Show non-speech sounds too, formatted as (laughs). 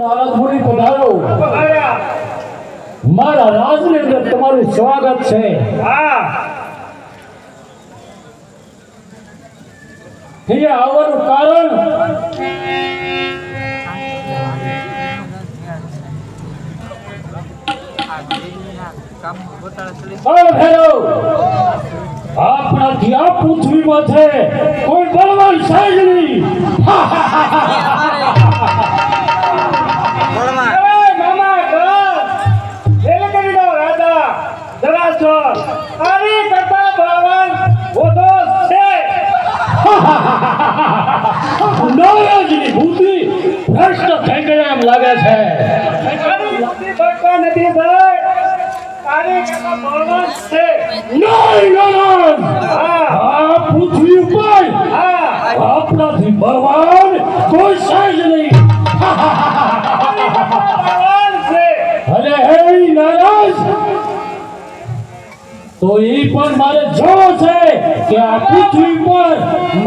નારદ પધારો. મારા રાજની અંદર તમારું સ્વાગત છે. અહીંયા આવવાનું કારણ? આપણાથી આ પૃથ્વીમાં છે. કોઈ બળવાન જ નહીં. (laughs) જરાસંધ આની કરતા બળવાન ઓછો છે. નારાજની બુદ્ધિ ભ્રષ્ટ થઈ ગયા એમ લાગે છે. નથી ભાઈ. આની કરતા બળવાન છે. નહીં નારાજ! હા. આ પૃથ્વી ઉપર આપણાથી બળવાન કોઈ છે નહીં. છે. અરે હે નારાજ! તો એ પણ મારે જોવો છે કે આ પૃથ્વી પર